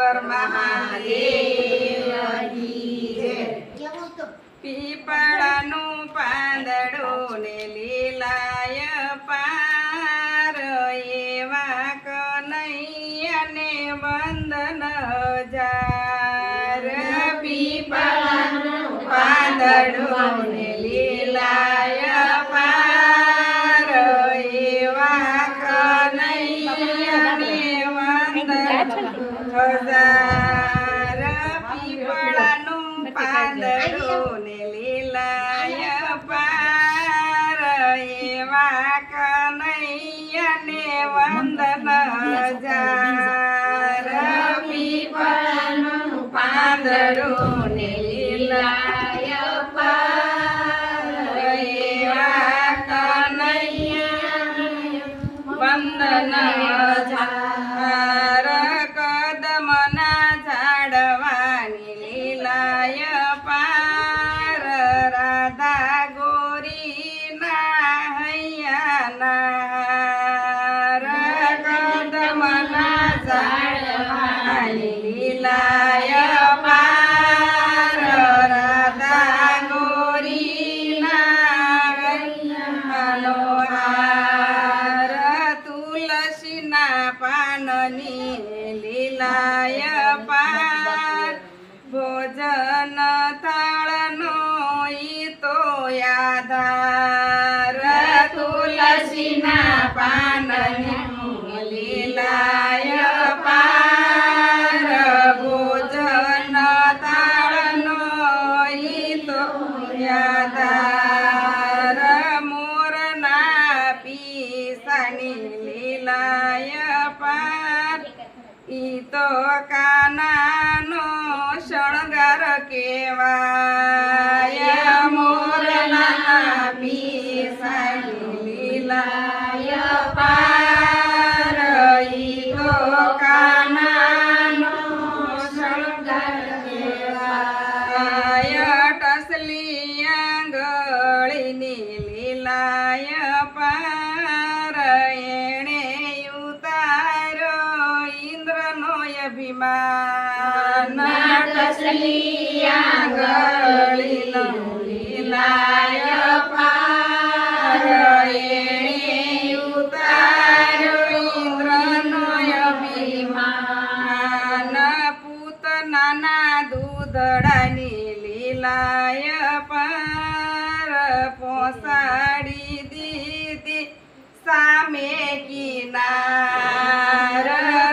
સર્વેશ્વર મહાદેવ પીપળાનું પાંદડું ને લીલાય પાર એવા કનૈયાને વંદન જા પીપળાનું પાંદડું ને ની લીલાયા સામે કિનાર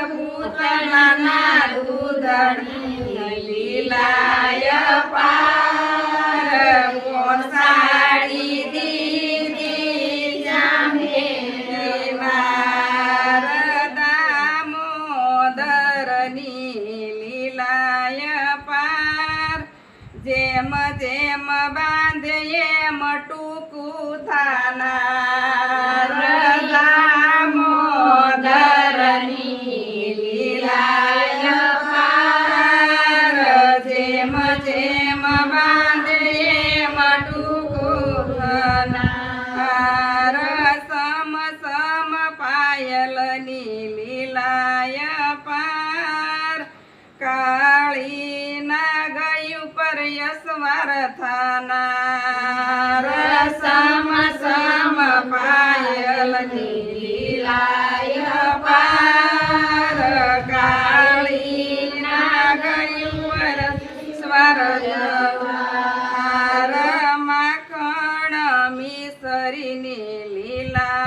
ભૂતના દૂધની લીલાય પાર મોસાડી દીધી જામે કિનાર દામોદરની લીલાય પાર જેમ જેમ બાંધે એમ ટૂંકું થાના યશ મારથાના રસમ સમ પાયલની લીલાય પાર કાળી ના ગયું સ્વર માખણ લીલા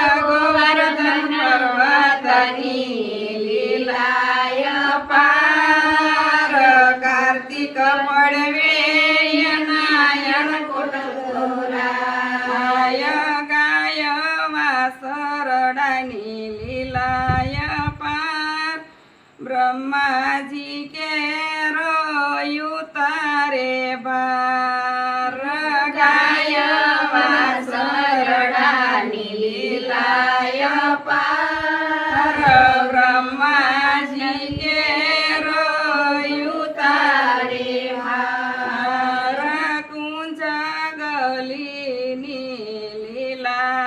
નર્મદની લીલાય પાર કાર્તિક મળવે નાયણ કોટરાય ગાય વાસરડાની લીલાય બ્રહ્માજી કે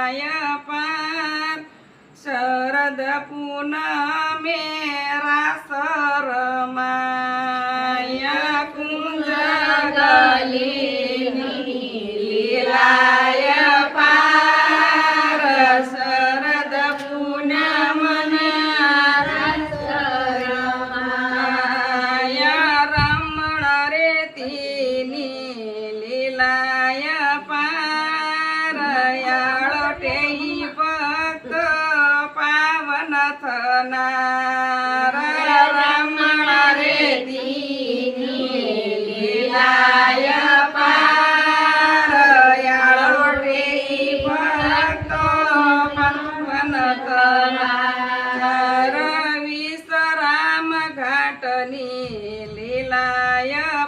ayapan serada punah.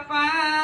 Pai.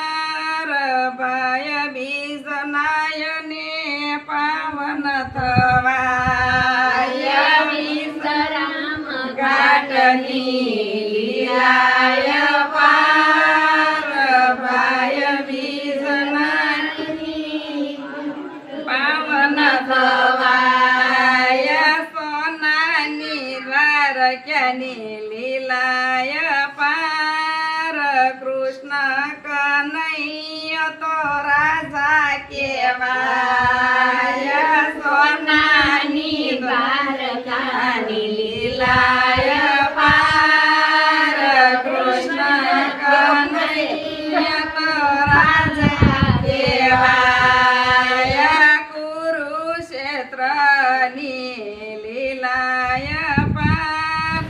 માયા પાપ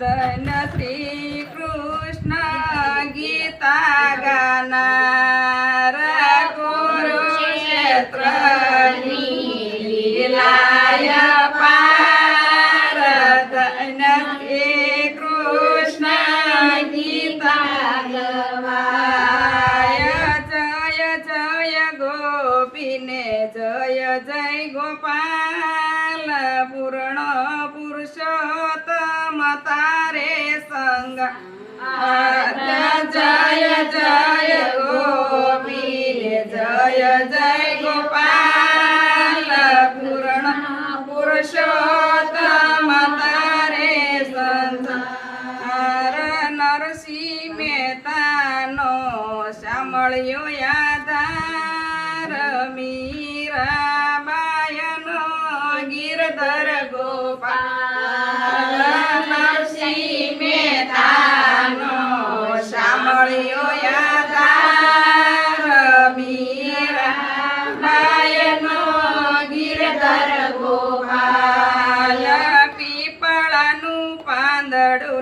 ધન Shri Krishna Gita. Uh, that's, uh, yeah, that's.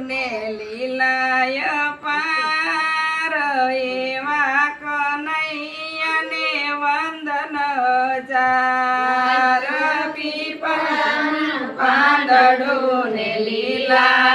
ને લીલાય પાર એવા કનૈયાને વંદન જાર પીપળાનું પાંદડું ને લીલા